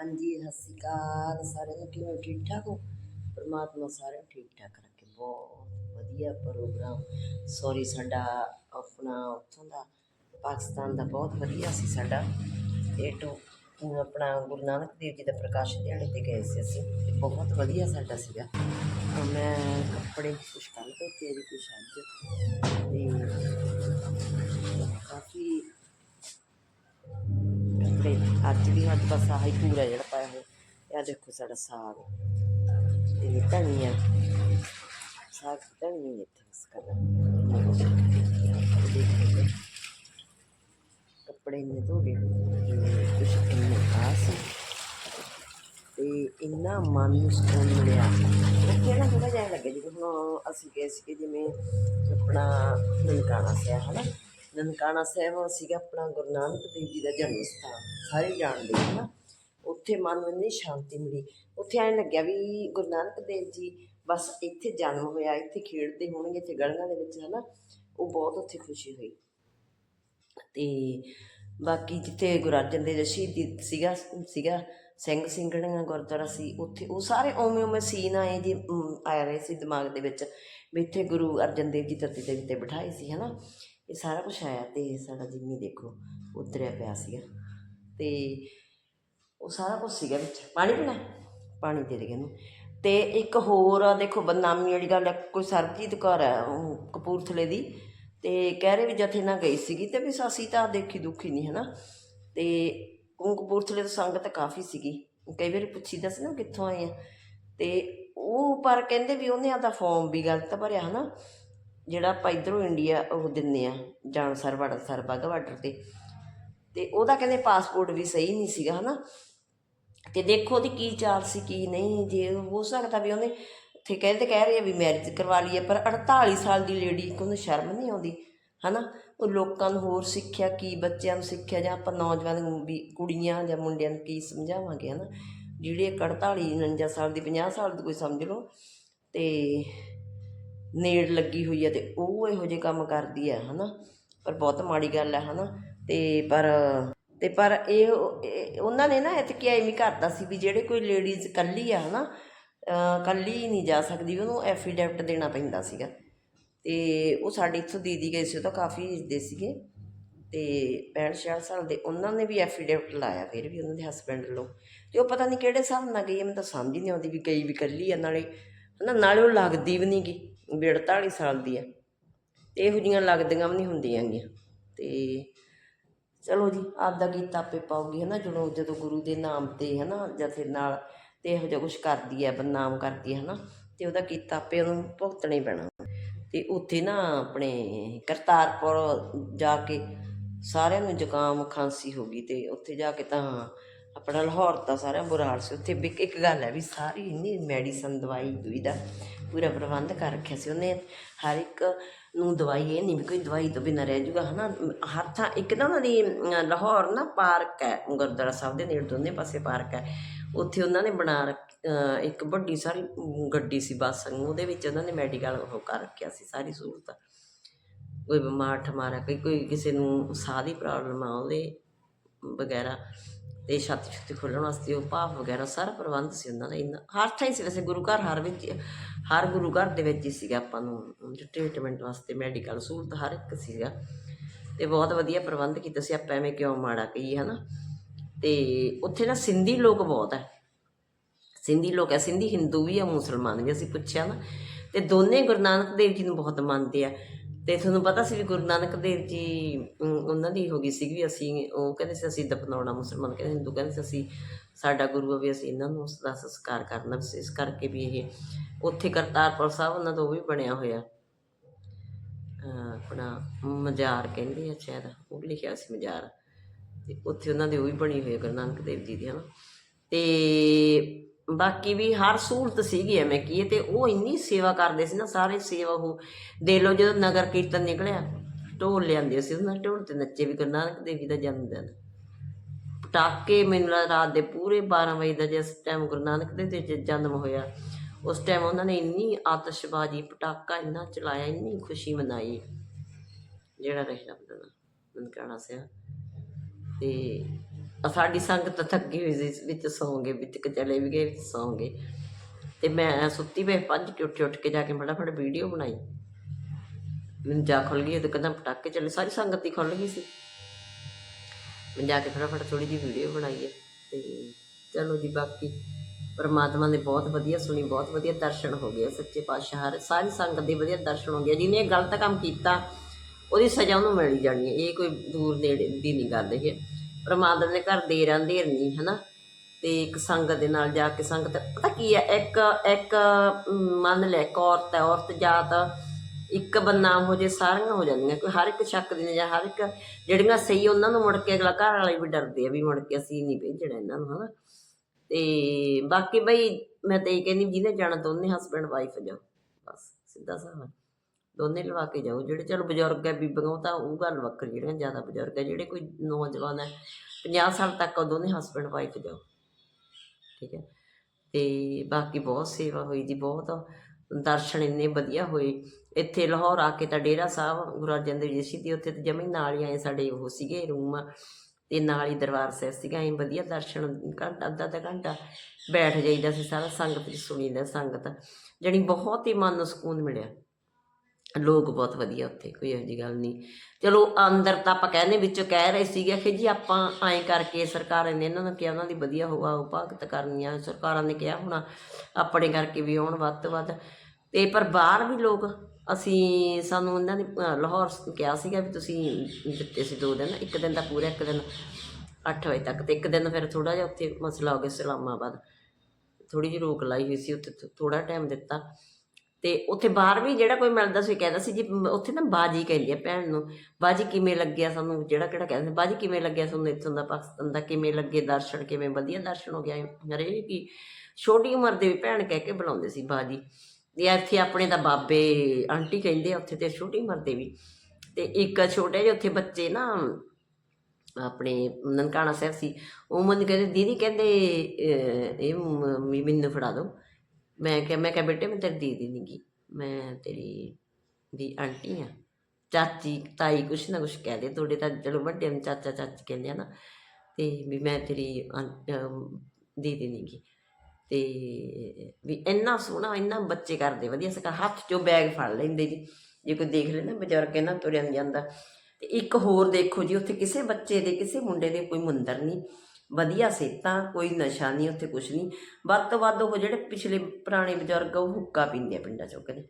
ਹਾਂਜੀ, ਸਤਿ ਸ਼੍ਰੀ ਅਕਾਲ ਸਾਰਿਆਂ ਨੂੰ ਕਿਵੇਂ ਠੀਕ ਠਾਕ ਹੋ? ਪਰਮਾਤਮਾ ਸਾਰਿਆਂ ਨੂੰ ਠੀਕ ਠਾਕ ਰੱਖੇ। ਬਹੁਤ ਵਧੀਆ ਪ੍ਰੋਗਰਾਮ। ਸੌਰੀ ਸਾਡਾ ਆਪਣਾ ਉੱਥੋਂ ਦਾ, ਪਾਕਿਸਤਾਨ ਦਾ ਬਹੁਤ ਵਧੀਆ ਸੀ ਸਾਡਾ। ਇਹ ਤੋਂ ਆਪਣਾ ਗੁਰੂ ਨਾਨਕ ਦੇਵ ਜੀ ਦਾ ਪ੍ਰਕਾਸ਼ ਦਿਹਾੜੇ ਤੇ ਗਏ ਸੀ ਅਸੀਂ। ਤੇ ਬਹੁਤ ਵਧੀਆ ਸਾਡਾ ਸੀਗਾ। ਮੈਂ ਕੱਪੜੇ ਕੁਛ ਕੱਲ੍ਹ ਧੋਤੇ ਜੀ ਕੁਛ ਅੱਜ। ਤੇ ਕਾਫੀ ਕੱਪੜੇ ਅੱਜ ਵੀ ਅੱਜ ਬਸ ਆਹੀ ਪੂਰਾ ਜਿਹੜਾ ਪਾਇਆ ਹੋਇਆ। ਇਹ ਦੇਖੋ ਸਾਡਾ ਸਾਗ। ਤੇ ਧਨੀਆ ਸਾਗ ਧਨੀਆ ਇੱਥੇ ਬਸ ਕਰਦਾ ਕੱਪੜੇ ਇੰਨੇ ਧੋ ਗਏ ਕੁਛ ਇੰਨੇ ਖਾਸ ਤੇ ਇੰਨਾ ਮਨ ਨੂੰ ਸਕੂਨ ਮਿਲਿਆ। ਉੱਥੇ ਨਾ ਥੋੜਾ ਜਿਹਾ ਲੱਗਿਆ ਜਿਵੇਂ ਹੁਣ ਅਸੀਂ ਗਏ ਸੀ ਜਿਵੇਂ ਆਪਣਾ ਨਨਕਾਣਾ ਸਾਹਿਬ ਹੈ ਨਨਕਾਣਾ ਸਾਹਿਬ ਸੀਗਾ ਆਪਣਾ ਗੁਰੂ ਨਾਨਕ ਦੇਵ ਜੀ ਦਾ ਜਨਮ ਸਥਾਨ ਸਾਰੇ ਜਾਣਦੇ ਹੈ ਨਾ। ਉੱਥੇ ਮਨ ਨੂੰ ਇੰਨੀ ਸ਼ਾਂਤੀ ਮਿਲੀ। ਉੱਥੇ ਐਂ ਲੱਗਿਆ ਵੀ ਗੁਰੂ ਨਾਨਕ ਦੇਵ ਜੀ ਬਸ ਇੱਥੇ ਜਨਮ ਹੋਇਆ, ਇੱਥੇ ਖੇਡਦੇ ਹੋਣਗੇ, ਇੱਥੇ ਗਲੀਆਂ ਦੇ ਵਿੱਚ ਹੈ ਨਾ ਉਹ ਬਹੁਤ ਉੱਥੇ ਖੁਸ਼ੀ ਹੋਈ। ਤੇ ਬਾਕੀ ਜਿੱਥੇ ਗੁਰੂ ਅਰਜਨ ਦੇਵ ਸ਼ਹੀਦੀ ਸੀਗਾ ਸੀਗਾ ਸਿੰਘ ਸਿੰਘਣੀਆਂ ਗੁਰਦੁਆਰਾ ਸੀ, ਉੱਥੇ ਉਹ ਸਾਰੇ ਉਵੇਂ ਉਵੇਂ ਸੀਨ ਆਏ ਜੀ ਆ ਰਹੇ ਸੀ ਦਿਮਾਗ ਦੇ ਵਿੱਚ ਵੀ ਇੱਥੇ ਗੁਰੂ ਅਰਜਨ ਦੇਵ ਜੀ ਧਰਤੀ ਦੇ ਉੱਤੇ ਬਿਠਾਏ ਸੀ ਹਨਾ। ਇਹ ਸਾਰਾ ਕੁਝ ਆਇਆ ਤੇ ਸਾਡਾ ਜਿੰਮੀ ਦੇਖੋ ਉਤਰਿਆ ਪਿਆ ਸੀਗਾ। ਤੇ ਉਹ ਸਾਰਾ ਕੁਝ ਸੀਗਾ ਵਿੱਚ। ਪਾਣੀ ਪੀਣਾ? ਪਾਣੀ ਦੇ ਦੇ ਇਹਨੂੰ। ਤੇ ਇੱਕ ਹੋਰ ਆ, ਦੇਖੋ ਬਦਨਾਮੀ ਵਾਲੀ ਗੱਲ ਹੈ ਕੋਈ ਸਰਬਜੀਤ ਕੌਰ ਹੈ ਉਹ ਕਪੂਰਥਲੇ ਦੀ। ਤੇ ਕਹਿ ਰਹੇ ਵੀ ਜਥੇ ਨਾ ਗਈ ਸੀਗੀ ਤੇ ਵੀ ਅਸੀਂ ਤਾਂ ਦੇਖੀ ਦੁਖੀ ਨਹੀਂ, ਹਨਾ? ਤੇ ਉਹ ਕਪੂਰਥਲੇ ਤੋਂ ਸੰਗਤ ਕਾਫੀ ਸੀਗੀ। ਕਈ ਵਾਰੀ ਪੁੱਛੀਦਾ ਸੀ ਨਾ ਕਿੱਥੋਂ ਆਏ ਆ। ਤੇ ਉਹ ਪਰ ਕਹਿੰਦੇ ਵੀ ਉਹਨੇ ਆਦਾ ਫਾਰਮ ਵੀ ਗਲਤ ਭਰਿਆ, ਹਨਾ? ਜਿਹੜਾ ਆਪਾਂ ਇਧਰੋਂ ਇੰਡੀਆ ਉਹ ਦਿੰਦੇ ਆ ਜਾਨਸਰ ਵੜਨਸਰ ਵੜ ਬਾਗਾ ਬਾਰਡਰ ਤੇ। ਤੇ ਉਹਦਾ ਕਹਿੰਦੇ ਪਾਸਪੋਰਟ ਵੀ ਸਹੀ ਨਹੀਂ ਸੀਗਾ, ਹਨਾ? ਤੇ ਦੇਖੋ ਉਹਦੀ ਕੀ ਚਾਲ ਸੀ, ਕੀ ਨਹੀਂ, ਜੇ ਹੋ ਸਕਦਾ ਵੀ ਉਹਨੇ ਉੱਥੇ ਕਹਿੰਦੇ ਕਹਿ ਰਹੇ ਆ ਵੀ ਮੈਰਿਜ ਕਰਵਾ ਲਈ ਹੈ ਪਰ 48 ਸਾਲ ਦੀ ਲੇਡੀ ਕਿ ਉਹਨੂੰ ਸ਼ਰਮ ਨਹੀਂ ਆਉਂਦੀ, ਹਨਾ? ਉਹ ਲੋਕਾਂ ਨੂੰ ਹੋਰ ਸਿੱਖਿਆ, ਕੀ ਬੱਚਿਆਂ ਨੂੰ ਸਿੱਖਿਆ, ਜਾਂ ਆਪਾਂ ਨੌਜਵਾਨ ਵੀ ਕੁੜੀਆਂ ਜਾਂ ਮੁੰਡਿਆਂ ਨੂੰ ਕੀ ਸਮਝਾਵਾਂਗੇ, ਹਨਾ? ਜਿਹੜੇ ਇੱਕ 48 49 ਸਾਲ ਦੀ 50 ਸਾਲ ਦੀ ਕੋਈ ਸਮਝ ਲਓ। ਤੇ ਨੇੜ ਲੱਗੀ ਹੋਈ ਹੈ ਅਤੇ ਉਹ ਇਹੋ ਜਿਹੇ ਕੰਮ ਕਰਦੀ ਹੈ ਹੈ ਨਾ ਪਰ ਬਹੁਤ ਮਾੜੀ ਗੱਲ ਹੈ ਹੈ ਨਾ ਅਤੇ ਪਰ ਅਤੇ ਪਰ ਇਹ ਉਹਨਾਂ ਨੇ ਨਾ ਇਤਕੀ ਐਵੇਂ ਕਰਦਾ ਸੀ ਵੀ ਜਿਹੜੇ ਕੋਈ ਲੇਡੀਜ਼ ਇਕੱਲੀ ਆ ਹੈ ਨਾ ਇਕੱਲੀ ਨਹੀਂ ਜਾ ਸਕਦੀ ਉਹਨੂੰ ਐਫੀਡੈਵਿਟ ਦੇਣਾ ਪੈਂਦਾ ਸੀਗਾ। ਅਤੇ ਉਹ ਸਾਡੇ ਇੱਥੋਂ ਦੀਦੀ ਗਏ ਸੀ ਉਹ ਤਾਂ ਕਾਫੀ ਏਜ ਦੇ ਸੀਗੇ। ਅਤੇ 65 66 ਸਾਲ ਦੇ ਉਹਨਾਂ ਨੇ ਵੀ ਐਫੀਡੈਵਿਟ ਲਾਇਆ ਫਿਰ ਵੀ ਉਹਨਾਂ ਦੇ ਹਸਬੈਂਡ ਲੋ ਤੇ ਉਹ ਪਤਾ ਨਹੀਂ ਕਿਹੜੇ ਹਿਸਾਬ ਨਾਲ ਗਈ ਹੈ, ਮੈਨੂੰ ਤਾਂ ਸਮਝ ਹੀ ਨਹੀਂ ਆਉਂਦੀ ਵੀ ਗਈ ਵੀ ਇਕੱਲੀ ਆ ਨਾਲੇ ਹਨਾ? ਨਾਲੇ ਉਹ ਲੱਗਦੀ ਵੀ ਨਹੀਂ ਗਈ ਵੀ 48 ਸਾਲ ਦੀ ਆ। ਤੇ ਇਹੋ ਜੀਆਂ ਲੱਗਦੀਆਂ ਵੀ ਨਹੀਂ ਹੁੰਦੀਆਂ ਗੀਆਂ ਤੇ ਚਲੋ ਜੀ, ਆਪਦਾ ਕੀਤਾ ਆਪੇ ਪਾਉਗੀ ਹਨਾ? ਜਦੋਂ ਜਦੋਂ ਗੁਰੂ ਦੇ ਨਾਮ ਤੇ, ਹਨਾ? ਜਥੇ ਨਾਲ ਤੇ ਇਹੋ ਜਿਹਾ ਕੁਝ ਕਰਦੀ ਹੈ ਬਦਨਾਮ ਕਰਦੀ ਹੈ ਹਨਾ? ਤੇ ਉਹਦਾ ਕੀਤਾ ਆਪੇ ਉਹਨੂੰ ਭੁਗਤਣਾ ਹੀ ਪੈਣਾ। ਤੇ ਉੱਥੇ ਨਾ ਆਪਣੇ ਕਰਤਾਰਪੁਰ ਜਾ ਕੇ ਸਾਰਿਆਂ ਨੂੰ ਜ਼ੁਕਾਮ ਖਾਂਸੀ ਹੋ ਗਈ ਤੇ ਉੱਥੇ ਜਾ ਕੇ ਤਾਂ ਆਪਣਾ ਲਾਹੌਰ ਤਾਂ ਸਾਰਾ ਬੁਰਾ ਹਾਲ ਸੀ। ਉੱਥੇ ਵੀ ਇੱਕ ਗੱਲ ਹੈ ਵੀ ਸਾਰੀ ਇੰਨੀ ਮੈਡੀਸਨ ਦਵਾਈ ਦੂਈ ਦਾ ਪੂਰਾ ਪ੍ਰਬੰਧ ਕਰ ਰੱਖਿਆ ਸੀ ਉਹਨੇ। ਹਰ ਇੱਕ ਨੂੰ ਦਵਾਈ ਇਹ ਨਹੀਂ ਵੀ ਕੋਈ ਦਵਾਈ ਤੋਂ ਬਿਨਾਂ ਰਹਿ ਜੂਗਾ, ਹਨਾ? ਹਰ ਥਾਂ ਇੱਕ ਨਾ ਉਹਨਾਂ ਦੀ ਲਾਹੌਰ ਨਾ ਪਾਰਕ ਹੈ, ਗੁਰਦੁਆਰਾ ਸਾਹਿਬ ਦੇ ਨੇੜੇ ਦੋਨੇ ਪਾਸੇ ਪਾਰਕ ਹੈ। ਉੱਥੇ ਉਹਨਾਂ ਨੇ ਬਣਾ ਰੱਖ ਇੱਕ ਵੱਡੀ ਸਾਰੀ ਗੱਡੀ ਸੀ ਬੱਸ, ਉਹਦੇ ਵਿੱਚ ਉਹਨਾਂ ਨੇ ਮੈਡੀਕਲ ਉਹ ਕਰ ਰੱਖਿਆ ਸੀ, ਸਾਰੀ ਸਹੂਲਤ। ਕੋਈ ਬਿਮਾਰ ਠਮਾਰਾ ਕੋਈ ਕੋਈ ਕਿਸੇ ਨੂੰ ਸਾਹ ਦੀ ਪ੍ਰੋਬਲਮ ਆ ਉਹਦੇ ਵਗੈਰਾ। ਤੇ ਛੱਤ ਛੁੱਤੀ ਖੋਲ੍ਹਣ ਵਾਸਤੇ ਉਹ ਭਾਫ ਵਗੈਰਾ ਸਾਰਾ ਪ੍ਰਬੰਧ ਸੀ ਉਹਨਾਂ ਦਾ ਇੰਨਾ ਹਰ ਥਾਂ ਹੀ ਸੀ ਵੈਸੇ ਗੁਰੂ ਘਰ ਹਰ ਵਿੱਚ ਹਰ ਗੁਰੂ ਘਰ ਦੇ ਵਿੱਚ ਹੀ ਸੀਗਾ ਆਪਾਂ ਨੂੰ ਟ੍ਰੀਟਮੈਂਟ ਵਾਸਤੇ ਮੈਡੀਕਲ ਸਹੂਲਤ ਹਰ ਇੱਕ ਸੀਗਾ ਤੇ ਬਹੁਤ ਵਧੀਆ ਪ੍ਰਬੰਧ ਕੀਤਾ ਸੀ ਆਪਾਂ ਐਵੇਂ ਕਿਉਂ ਮਾੜਾ ਕਹੀਏ ਹਨਾ ਤੇ ਉੱਥੇ ਨਾ ਸਿੰਧੀ ਲੋਕ ਬਹੁਤ ਹੈ ਸਿੰਧੀ ਲੋਕ ਹੈ ਸਿੰਧੀ ਹਿੰਦੂ ਵੀ ਆ ਮੁਸਲਮਾਨ ਵੀ ਅਸੀਂ ਪੁੱਛਿਆ ਨਾ ਤੇ ਦੋਨੇ ਗੁਰੂ ਨਾਨਕ ਦੇਵ ਜੀ ਨੂੰ ਬਹੁਤ ਮੰਨਦੇ ਆ ਤੇ ਤੁਹਾਨੂੰ ਪਤਾ ਸੀ ਵੀ ਗੁਰੂ ਨਾਨਕ ਦੇਵ ਜੀ ਉਹਨਾਂ ਦੀ ਹੋ ਗਈ ਸੀ ਵੀ ਅਸੀਂ ਉਹ ਕਹਿੰਦੇ ਸੀ ਅਸੀਂ ਦਫਨਾਉਣਾ ਮੁਸਲਮਾਨ, ਕਹਿੰਦੇ ਹਿੰਦੂ ਕਹਿੰਦੇ ਸੀ ਅਸੀਂ ਸਾਡਾ ਗੁਰੂ ਆ ਵੀ ਅਸੀਂ ਇਹਨਾਂ ਨੂੰ ਉਸ ਦਾ ਸੰਸਕਾਰ ਕਰਨਾ, ਵੀ ਇਸ ਕਰਕੇ ਵੀ ਇਹ ਉੱਥੇ ਕਰਤਾਰਪੁਰ ਸਾਹਿਬ ਉਹਨਾਂ ਦਾ ਉਹ ਵੀ ਬਣਿਆ ਹੋਇਆ। ਆਪਣਾ ਮਜ਼ਾਰ ਕਹਿੰਦੇ ਆ ਸ਼ਾਇਦ, ਉਹ ਲਿਖਿਆ ਸੀ ਮਜ਼ਾਰ। ਤੇ ਉੱਥੇ ਉਹਨਾਂ ਦੀ ਉਹ ਵੀ ਬਣੀ ਹੋਈ ਗੁਰੂ ਨਾਨਕ ਦੇਵ ਜੀ ਦੀ, ਹਨਾ। ਤੇ ਬਾਕੀ ਵੀ ਹਰ ਸਹੂਲਤ ਸੀਗੀ ਐਵੇਂ ਕੀ ਤੇ ਉਹ ਇੰਨੀ ਸੇਵਾ ਕਰਦੇ ਸੀ ਨਾ, ਸਾਰੇ ਸੇਵਾ ਉਹ ਦੇ ਲਓ ਜਦੋਂ ਨਗਰ ਕੀਰਤਨ ਨਿਕਲਿਆ, ਢੋਲ ਲਿਆਂਦੇ ਸੀ ਉਹਨਾਂ ਢੋਲ ਤੇ ਨੱਚੇ ਵੀ ਗੁਰੂ ਨਾਨਕ ਦੇਵ ਜੀ ਦਾ ਜਨਮ ਦਿਨ। ਪਟਾਕੇ ਮੈਨੂੰ ਲੱਗਦਾ ਰਾਤ ਦੇ ਪੂਰੇ 12 ਵਜੇ ਦਾ ਜਿਸ ਟਾਈਮ ਗੁਰੂ ਨਾਨਕ ਦੇਵ ਜੀ ਦਾ ਜਨਮ ਹੋਇਆ, ਉਸ ਟਾਈਮ ਉਹਨਾਂ ਨੇ ਇੰਨੀ ਆਤਿਸ਼ਬਾਜ਼ੀ, ਪਟਾਕਾ ਇੰਨਾ ਚਲਾਇਆ, ਇੰਨੀ ਖੁਸ਼ੀ ਮਨਾਈ। ਜਿਹੜਾ ਰਹਿ ਰੱਬ ਦਾ ਨਨਕਾਣਾ ਸਿਆ। ਤੇ ਸਾਡੀ ਸੰਗਤ ਥੱਕੀ ਹੋਈ ਸੀ ਵਿੱਚ ਸੌਂ ਵਿੱਚ ਕਿ ਚਲੇ ਵੀ ਗਏ, ਵਿੱਚ ਸੌਂ ਤੇ ਮੈਂ ਸੁੱਤੀ ਵੇ ਭੱਜ ਕੇ ਉੱਠ ਉੱਠ ਕੇ ਜਾ ਕੇ ਫਟਾਫਟ ਵੀਡੀਓ ਬਣਾਈ। ਮੈਨੂੰ ਜਾ ਖੁੱਲ ਗਈ ਤੇ ਕਦਮ ਪਟਾਕੇ ਚੱਲੇ, ਸਾਰੀ ਸੰਗਤ ਹੀ ਖੁੱਲ ਗਈ ਸੀ। ਮੈਂ ਜਾ ਕੇ ਫਟਾਫਟ ਥੋੜੀ ਜਿਹੀ ਵੀਡੀਓ ਬਣਾਈ ਹੈ, ਤੇ ਚਲੋ ਜੀ, ਬਾਕੀ ਪਰਮਾਤਮਾ ਨੇ ਬਹੁਤ ਵਧੀਆ ਸੁਣੀ, ਬਹੁਤ ਵਧੀਆ ਦਰਸ਼ਨ ਹੋ ਗਏ ਸੱਚੇ ਪਾਤਸ਼ਾਹ ਹਰ ਸਾਰੀ ਸੰਗਤ ਦੇ ਵਧੀਆ ਦਰਸ਼ਨ ਹੋ ਗਏ ਜਿਹਨੇ ਇਹ ਗਲਤ ਕੰਮ ਕੀਤਾ, ਉਹਦੀ ਸਜ਼ਾ ਉਹਨੂੰ ਮਿਲ ਜਾਣੀ ਹੈ, ਇਹ ਕੋਈ ਦੂਰ ਨੇੜੇ ਦੀ ਨਹੀਂ ਗੱਲ ਇਹ ਪਰਮਾਤਮਾ ਦੇ ਘਰ ਦੇਰ ਅੰਧੇਰ ਨਹੀਂ ਹਨਾ? ਤੇ ਇੱਕ ਸੰਗਤ ਦੇ ਨਾਲ ਜਾ ਕੇ ਸੰਗਤ, ਪਤਾ ਕੀ ਹੈ ਇੱਕ ਇੱਕ ਮੰਨ ਲੈ ਇੱਕ ਔਰਤ ਹੈ, ਔਰਤ ਜਾਤ ਇੱਕ ਬਦਨਾਮ ਹੋ ਜੇ, ਸਾਰੀਆਂ ਹੋ ਜਾਂਦੀਆਂ, ਕੋਈ ਹਰ ਇੱਕ ਸ਼ੱਕ ਦੀ ਜਾਂ ਹਰ ਇੱਕ ਜਿਹੜੀਆਂ ਸਹੀ ਉਹਨਾਂ ਨੂੰ ਮੁੜ ਕੇ ਅਗਲਾ ਘਰ ਵਾਲੇ ਵੀ ਡਰਦੇ ਆ ਵੀ ਮੁੜ ਕੇ ਅਸੀਂ ਨਹੀਂ ਭੇਜਣਾ ਇਹਨਾਂ ਨੂੰ, ਹਨਾ? ਤੇ ਬਾਕੀ ਬਈ, ਮੈਂ ਤੇ ਇਹ ਕਹਿੰਦੀ, ਜਿਹਨੇ ਜਾਣਾ ਦੋਨੇ ਹਸਬੰਡ ਵਾਈਫ ਜਾਓ, ਬਸ, ਸਿੱਧਾ ਸਾਹਾ ਦੋਨੇ ਲਵਾ ਕੇ ਜਾਓ, ਜਿਹੜੇ ਚਲੋ ਬਜ਼ੁਰਗ ਹੈ, ਬੀਬੀਆਂ, ਉਹ ਤਾਂ ਉਹ ਗੱਲ ਵੱਖਰੀ, ਜਿਹੜੀਆਂ ਜ਼ਿਆਦਾ ਬਜ਼ੁਰਗ ਹੈ, ਜਿਹੜੇ ਕੋਈ ਨੌਜਵਾਨ ਹੈ 50 ਸਾਲ ਤੱਕ ਉਹ ਦੋਨੇ ਹਸਬੰਡ ਵਾਈਫ ਜਾਓ। ਠੀਕ ਹੈ? ਤੇ ਬਾਕੀ ਬਹੁਤ ਸੇਵਾ ਹੋਈ ਜੀ, ਬਹੁਤ ਦਰਸ਼ਨ ਇੰਨੇ ਵਧੀਆ ਹੋਏ। ਇੱਥੇ ਲਾਹੌਰ ਆ ਕੇ ਤਾਂ ਡੇਰਾ ਸਾਹਿਬ, ਗੁਰੂ ਅਰਜਨ ਦੇਵ ਜੀ ਸੀ ਤੇ ਉੱਥੇ ਤੇ ਜਮੀ ਨਾਲ ਹੀ ਆਏ ਸਾਡੇ, ਉਹ ਸੀਗੇ ਰੂਮ। ਤੇ ਨਾਲ ਹੀ ਦਰਬਾਰ ਸਾਹਿਬ ਸੀਗਾ, ਐਂ ਵਧੀਆ ਦਰਸ਼ਨ, ਘੰਟਾ, ਅੱਧਾ ਅੱਧਾ ਘੰਟਾ ਬੈਠ ਜਾਈਦਾ ਸੀ ਸਾਰਾ, ਸੰਗਤ ਦੀ ਸੁਣੀਦਾ ਸੰਗਤ। ਜਣੀ ਬਹੁਤ ਹੀ ਮਨ ਨੂੰ ਸਕੂਨ ਮਿਲਿਆ। ਲੋਕ ਬਹੁਤ ਵਧੀਆ ਉੱਥੇ, ਕੋਈ ਇਹੋ ਜਿਹੀ ਗੱਲ ਨਹੀਂ। ਚਲੋ ਅੰਦਰ ਤਾਂ ਆਪਾਂ ਕਹਿੰਦੇ ਵਿੱਚੋਂ ਕਹਿ ਰਹੇ ਸੀਗੇ ਕਿ ਜੀ ਆਪਾਂ ਐਂ ਕਰਕੇ ਸਰਕਾਰਾਂ ਨੇ ਇਹਨਾਂ ਨੂੰ ਕਿਹਾ, ਉਹਨਾਂ ਦੀ ਵਧੀਆ ਹੋਆ ਉਪਾਗਤ ਕਰਨੀਆਂ ਸਰਕਾਰਾਂ ਨੇ ਕਿਹਾ ਹੋਣਾ ਆਪਣੇ ਕਰਕੇ ਵੀ ਆਉਣ ਵੱਧ ਤੋਂ ਵੱਧ। ਤੇ ਪਰ ਬਾਹਰ ਵੀ ਲੋਕ, ਅਸੀਂ ਸਾਨੂੰ ਉਹਨਾਂ ਨੇ ਲਾਹੌਰ ਕਿਹਾ ਸੀਗਾ ਵੀ ਤੁਸੀਂ ਦਿੱਤੇ ਸੀ ਦੋ ਦਿਨ, ਇੱਕ ਦਿਨ ਦਾ ਪੂਰਾ, ਇੱਕ ਦਿਨ 8 ਵਜੇ ਤੱਕ ਤੇ ਇੱਕ ਦਿਨ ਫਿਰ ਥੋੜਾ ਜਿਹਾ ਉੱਥੇ ਮਸਲਾ ਹੋ ਗਿਆ ਇਸਲਾਮਾਬਾਦ ਥੋੜੀ ਜਿਹੀ ਰੋਕ ਲਾਈ ਹੋਈ ਸੀ, ਉੱਥੇ ਥੋੜਾ ਟਾਈਮ ਦਿੱਤਾ। ਤੇ ਉੱਥੇ ਬਾਹਰ ਵੀ ਜਿਹੜਾ ਕੋਈ ਮਿਲਦਾ ਸੀ ਕਹਿੰਦਾ ਸੀ ਜੀ ਉੱਥੇ ਨਾ ਬਾਜੀ ਕਹਿੰਦੀ ਆ ਭੈਣ ਨੂੰ। ਬਾਜੀ ਕਿਵੇਂ ਲੱਗਿਆ ਸਾਨੂੰ? ਜਿਹੜਾ ਕਿਹੜਾ ਕਹਿੰਦੇ ਬਾਜੀ ਕਿਵੇਂ ਲੱਗਿਆ ਸਾਨੂੰ ਇੱਥੋਂ ਦਾ ਪਾਕਿਸਤਾਨ ਦਾ? ਕਿਵੇਂ ਲੱਗੇ ਦਰਸ਼ਨ? ਕਿਵੇਂ ਵਧੀਆ ਦਰਸ਼ਨ ਹੋ ਗਿਆ? ਹਰੇਕ ਕੀ ਛੋਟੀ ਉਮਰ ਦੇ ਵੀ ਭੈਣ ਕਹਿ ਕੇ ਬੁਲਾਉਂਦੇ ਸੀ ਬਾਜੀ। ਤੇ ਇੱਥੇ ਆਪਣੇ ਦਾ ਬਾਬੇ ਆਂਟੀ ਕਹਿੰਦੇ ਆ ਉੱਥੇ ਤੇ ਛੋਟੀ ਉਮਰ ਦੇ ਵੀ। ਤੇ ਇੱਕ ਛੋਟੇ ਜਿਹੇ ਉੱਥੇ ਬੱਚੇ ਨਾ, ਆਪਣੇ ਨਨਕਾਣਾ ਸਾਹਿਬ ਸੀ, ਉਹ ਮੈਨੂੰ ਕਹਿੰਦੇ, ਦੀਦੀ ਕਹਿੰਦੇ ਇਹ ਮੈਨੂੰ ਫੜਾ ਦਿਓ। ਮੈਂ ਕਿਹਾ ਮੈਂ ਕਿਹਾ ਬੇਟੇ ਮੈਂ ਤੇਰੀ ਦੀਦੀ ਨਹੀਂ ਗੀ। ਮੈਂ ਤੇਰੀ ਦੀ ਆਂਟੀ ਆ। ਚਾਚੀ ਤਾਈ ਕੁਛ ਨਾ ਕੁਛ ਕਹਿ ਦੇ ਤੁਹਾਡੇ ਤਾਂ ਚਲੋ ਵੱਡੇ ਨੂੰ ਚਾਚਾ ਚਾਚੀ ਕਹਿੰਦੇ ਆ ਨਾ। ਤੇ ਵੀ ਮੈਂ ਤੇਰੀ ਆਂ- ਅਮ, ਦੀਦੀ ਨਹੀਂ ਗੀ। ਤੇ ਵੀ ਇੰਨਾ ਸੋਹਣਾ ਇੰਨਾ ਬੱਚੇ ਕਰਦੇ ਵਧੀਆ ਸਕਾ ਹੱਥ 'ਚੋਂ ਬੈਗ ਫੜ ਲੈਂਦੇ ਜੀ। ਜੇ ਕੋਈ ਦੇਖ ਲੈ ਨਾ ਬਜ਼ੁਰਗ ਇਹਨਾਂ ਤੁਰਿਆ ਜਾਂਦਾ। ਤੇ ਇੱਕ ਹੋਰ ਦੇਖੋ ਜੀ ਉੱਥੇ ਕਿਸੇ ਬੱਚੇ ਦੇ ਕਿਸੇ ਮੁੰਡੇ ਦੇ ਕੋਈ ਮੁੰਦਰ ਨਹੀਂ ਵਧੀਆ ਸਿਹਤਾਂ, ਕੋਈ ਨਸ਼ਾ ਨਹੀਂ, ਉੱਥੇ ਕੁਝ ਨਹੀਂ। ਵੱਧ ਤੋਂ ਵੱਧ ਉਹ ਜਿਹੜੇ ਪਿਛਲੇ ਪੁਰਾਣੇ ਬਜ਼ੁਰਗ ਉਹ ਹੁੱਕਾ ਪੀਂਦੇ ਆ ਪਿੰਡਾਂ ਚੋਂ ਕਹਿੰਦੇ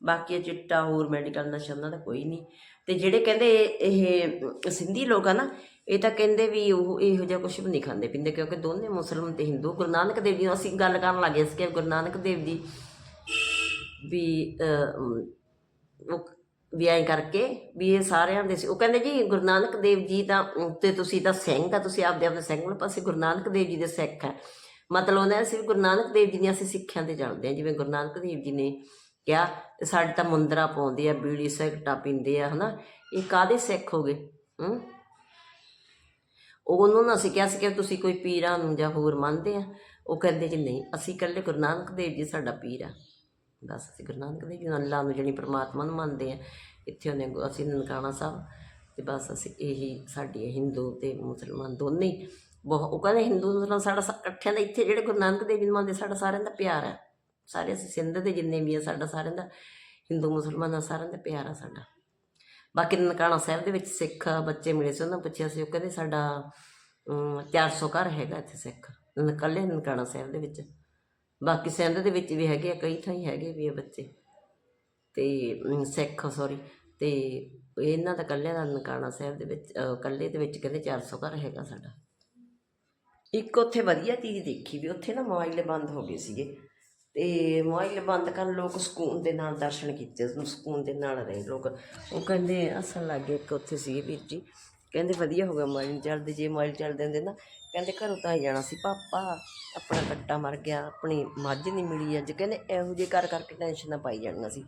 ਬਾਕੀ ਇਹ ਚਿੱਟਾ, ਹੋਰ ਮੈਡੀਕਲ ਨਸ਼ਾ ਉਹਨਾਂ ਦਾ ਕੋਈ ਨਹੀਂ। ਤੇ ਜਿਹੜੇ ਕਹਿੰਦੇ ਇਹ ਸਿੰਧੀ ਲੋਕ ਆ ਨਾ, ਇਹ ਤਾਂ ਕਹਿੰਦੇ ਵੀ ਉਹ ਇਹੋ ਜਿਹਾ ਕੁਝ ਵੀ ਨਹੀਂ ਖਾਂਦੇ ਪੀਂਦੇ, ਕਿਉਂਕਿ ਦੋਨੇ ਮੁਸਲਮਾਨ ਤੇ ਹਿੰਦੂ। ਗੁਰੂ ਨਾਨਕ ਦੇਵ ਜੀ ਨੂੰ ਅਸੀਂ ਗੱਲ ਕਰਨ ਲੱਗੇ ਸੀ ਕਿ ਗੁਰੂ ਨਾਨਕ ਦੇਵ ਜੀ ਵੀ ਉਹ ਵੀ ਐਂ ਕਰਕੇ ਵੀ ਇਹ ਸਾਰਿਆਂ ਦੇ ਸੀ, ਉਹ ਕਹਿੰਦੇ ਜੀ ਗੁਰੂ ਨਾਨਕ ਦੇਵ ਜੀ ਦਾ ਤੇ ਤੁਸੀਂ ਤਾਂ ਸਿੰਘ ਆ, ਤੁਸੀਂ ਆਪਦੇ ਆਪਦੇ ਸਿੰਘ ਨੂੰ ਪਾਸੇ ਗੁਰੂ ਨਾਨਕ ਦੇਵ ਜੀ ਦੇ ਸਿੱਖ ਆ। ਮਤਲਬ ਉਹਨਾਂ ਅਸੀਂ ਗੁਰੂ ਨਾਨਕ ਦੇਵ ਜੀ ਦੀਆਂ ਅਸੀਂ ਸਿੱਖਿਆ ਤੇ ਚੱਲਦੇ ਆ, ਜਿਵੇਂ ਗੁਰੂ ਨਾਨਕ ਦੇਵ ਜੀ ਨੇ ਕਿਹਾ ਤੇ ਸਾਡੇ ਤਾਂ ਮੁੰਦਰਾ ਪਾਉਂਦੇ ਆ, ਬੀੜੀ ਸਿਗਰਟਾਂ ਪੀਂਦੇ ਆ, ਹਨਾ। ਇਹ ਕਾਦੇ ਸਿੱਖ ਹੋ ਗਏ? ਹੂੰ? ਉਹਨੂੰ ਨਾ ਅਸੀਂ ਕਿਹਾ ਸੀ ਕਿ ਤੁਸੀਂ ਕੋਈ ਪੀਰਾਂ ਨੂੰ ਜਾਂ ਹੋਰ ਮੰਨਦੇ ਆ। ਉਹ ਕਹਿੰਦੇ ਜੀ ਨਹੀਂ, ਅਸੀਂ ਇਕੱਲੇ ਗੁਰੂ ਨਾਨਕ ਦੇਵ ਜੀ ਸਾਡਾ ਪੀਰ ਆ। ਬਸ ਅਸੀਂ ਗੁਰੂ ਨਾਨਕ ਦੇਵ ਜੀ ਨੂੰ ਅੱਲਾ ਨੂੰ ਜਿਹੜੀ ਪ੍ਰਮਾਤਮਾ ਨੂੰ ਮੰਨਦੇ ਆ ਇੱਥੇ ਉਹਨੇ ਗੁ- ਅਸੀਂ ਨਨਕਾਣਾ ਸਾਹਿਬ ਤੇ ਬਸ ਅਸੀਂ ਇਹੀ ਸਾਡੀ ਹਿੰਦੂ ਤੇ ਮੁਸਲਮਾਨ ਦੋਨੇ ਹੀ। ਬਹੁਤ ਉਹ ਕਹਿੰਦੇ ਹਿੰਦੂ ਮੁਸਲਮਾਨ ਸਾਡਾ ਸਾ- ਇਕੱਠਿਆਂ ਦਾ ਇੱਥੇ ਜਿਹੜੇ ਗੁਰੂ ਨਾਨਕ ਦੇਵ ਜੀ ਨੂੰ ਮੰਨਦੇ ਸਾਡਾ ਸਾਰਿਆਂ ਦਾ ਪਿਆਰ ਹੈ। ਸਾਰੇ ਅਸੀਂ ਸਿੰਧ ਦੇ ਜਿੰਨੇ ਵੀ ਆ ਸਾਡਾ ਸਾਰਿਆਂ ਦਾ ਹਿੰਦੂ ਮੁਸਲਮਾਨਾਂ ਸਾਰਿਆਂ ਦਾ ਪਿਆਰ ਆ ਸਾਡਾ। ਬਾਕੀ ਨਨਕਾਣਾ ਸਾਹਿਬ ਦੇ ਵਿੱਚ ਸਿੱਖ ਬੱਚੇ ਮਿਲੇ ਸੀ ਉਹਨਾਂ ਨੂੰ ਪੁੱਛਿਆ ਸੀ ਉਹ ਕਹਿੰਦੇ ਸਾਡਾ ਅਮ, 400 ਘਰ ਹੈਗਾ ਇੱਥੇ ਸਿੱਖ। ਨਕਲੇ ਨਨਕਾਣਾ ਸਾਹਿਬ ਦੇ ਵਿੱਚ। ਬਾਕੀ ਸਿੰਧ ਦੇ ਵਿੱਚ ਵੀ ਹੈਗੇ ਆ ਕਈ ਥਾਂ ਹੀ ਹੈਗੇ ਵੀ ਆ ਬੱਚੇ। ਤੇ ਸਿੱਖ ਸੌਰੀ ਤੇ ਇਹਨਾਂ ਦਾ ਕੱਲਿਆਂ ਦਾ ਨਨਕਾਣਾ ਸਾਹਿਬ ਦੇ ਵਿੱਚ ਅਹ, ਕੱਲੇ ਦੇ ਵਿੱਚ ਕਹਿੰਦੇ 400 ਘਰ ਹੈਗਾ ਸਾਡਾ। ਇੱਕ ਉੱਥੇ ਵਧੀਆ ਚੀਜ਼ ਦੇਖੀ ਵੀ ਉੱਥੇ ਨਾ ਮੋਬਾਈਲ ਬੰਦ ਹੋ ਗਏ ਸੀਗੇ। ਤੇ ਮੋਬਾਈਲ ਬੰਦ ਕਰਨ ਲੋਕ ਸਕੂਨ ਦੇ ਨਾਲ ਦਰਸ਼ਨ ਕੀਤੇ ਉਸ ਸਕੂਨ ਦੇ ਨਾਲ ਰਹੇ ਲੋਕ। ਉਹ ਕਹਿੰਦੇ ਅਸਲ ਲੱਗੇ ਇੱਕ ਉੱਥੇ ਸੀਗੇ ਵੀਰ ਜੀ। ਕਹਿੰਦੇ ਵਧੀਆ ਹੋ ਗਿਆ ਮੋਬਾਈਲ ਚੱਲਦੇ ਜੇ ਮੋਬਾਈਲ ਚੱਲਦੇ ਹੁੰਦੇ ਨਾ ਕਹਿੰਦੇ ਘਰੋਂ ਤਾਂ ਹੀ ਜਾਣਾ ਸੀ, ਪਾਪਾ, ਆਪਣਾ ਕੱਟਾ ਮਰ ਗਿਆ, ਆਪਣੀ ਮੱਝ ਨਹੀਂ ਮਿਲੀ ਅੱਜ। ਕਹਿੰਦੇ ਇਹੋ ਜਿਹੇ ਕਰ ਕਰਕੇ ਟੈਨਸ਼ਨਾਂ ਪਾਈ ਜਾਣੀਆਂ ਸੀ।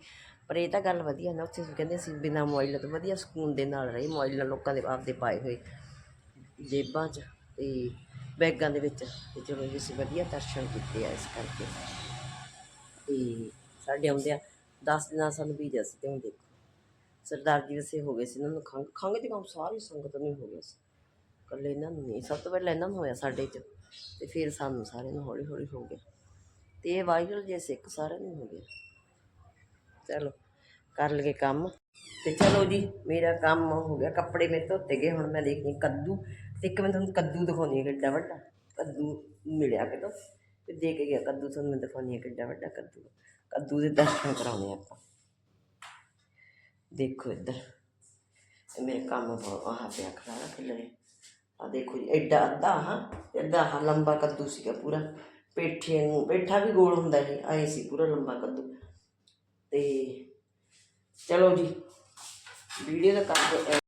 ਪਰ ਇਹ ਤਾਂ ਗੱਲ ਵਧੀਆ ਨਾ, ਉੱਥੇ ਕਹਿੰਦੇ ਸੀ ਬਿਨਾਂ ਮੋਬਾਈਲ ਤੋਂ ਵਧੀਆ ਸਕੂਨ ਦੇ ਨਾਲ ਰਹੇ, ਮੋਬਾਈਲ ਨਾਲ ਲੋਕਾਂ ਦੇ ਆਪਦੇ ਪਾਏ ਹੋਏ ਜੇਬਾਂ 'ਚ ਤੇ ਬੈਗਾਂ ਦੇ ਵਿੱਚ। ਤੇ ਚਲੋ ਜੀ, ਅਸੀਂ ਵਧੀਆ ਦਰਸ਼ਨ ਕੀਤੇ ਆ ਇਸ ਕਰਕੇ। ਤੇ ਸਾਡੇ ਆਉਂਦਿਆਂ 10 ਦਿਨਾਂ ਸਾਨੂੰ ਵੀਜ਼ਾ ਸੀ ਤੇ ਹੁਣ ਦੇਖੋ। ਸਰਦਾਰ ਜੀ ਵਸੇ ਹੋ ਗਏ ਸੀ ਇਹਨਾਂ ਨੂੰ ਖੰਘ ਖੰਘ ਦੇ ਕੰਮ ਸਾਰੀ ਸੰਗਤ ਨੂੰ ਹੋ ਗਿਆ ਸੀ। ਇਕੱਲੇ ਇਹਨਾਂ ਨੂੰ ਨਹੀਂ, ਸਭ ਤੋਂ ਪਹਿਲਾਂ ਇਹਨਾਂ ਨੂੰ ਹੋਇਆ ਸਾਡੇ 'ਚ, ਤੇ ਫਿਰ ਸਾਨੂੰ ਸਾਰਿਆਂ ਨੂੰ ਹੌਲੀ ਹੌਲੀ ਹੋ ਗਿਆ। ਤੇ ਇਹ ਵਾਇਰਲ ਜੇ ਸਿੱਖ ਸਾਰਿਆਂ ਨੂੰ ਹੋ ਗਿਆ। ਚਲੋ, ਕਰ ਲਈਏ ਕੰਮ। ਤੇ ਚਲੋ ਜੀ, ਮੇਰਾ ਕੰਮ ਹੋ ਗਿਆ। ਕੱਪੜੇ ਮੇਰੇ ਧੋਤੇ ਗਏ, ਹੁਣ ਮੈਂ ਦੇਖਦੀ ਕੱਦੂ। ਤੇ ਇੱਕ ਮੈਂ ਤੁਹਾਨੂੰ ਕੱਦੂ ਦਿਖਾਉਣੀ ਹੈ ਕਿੱਡਾ ਵੱਡਾ। ਕੱਦੂ ਮਿਲਿਆ ਕਿਤੋਂ? ਤੇ ਦੇ ਕੇ ਗਿਆ ਕੱਦੂ, ਤੁਹਾਨੂੰ ਮੈਂ ਦਿਖਾਉਣੀ ਹੈ ਕਿੱਡਾ ਵੱਡਾ ਕੱਦੂ। ਕੱਦੂ ਦੇ ਦਰਸ਼ਨ ਕਰਾਉਣੇ ਆਪਾਂ। ਦੇਖੋ ਇੱਧਰ। ਇਹ ਮੇਰੇ ਕੰਮ ਬਹੁਤ ਆਹ ਪਿਆ ਖੜਾ ਖਿਲਰੇ। ਆ ਦੇਖੋ ਜੀ, ਐਡਾ ਅੱਧਾ ਹਾਂ ਐਡਾ ਆਹ ਲੰਬਾ ਕੱਦੂ ਸੀਗਾ ਪੂਰਾ। ਪੇਠੇ ਨੂੰ ਪੇਠਾ ਵੀ ਗੋਲ ਹੁੰਦਾ ਇਹ ਆਏ ਸੀ ਪੂਰਾ ਲੰਬਾ ਕੱਦੂ। ਤੇ ਚਲੋ ਜੀ, ਵੀਡੀਓ ਦਾ ਕਰਦੇ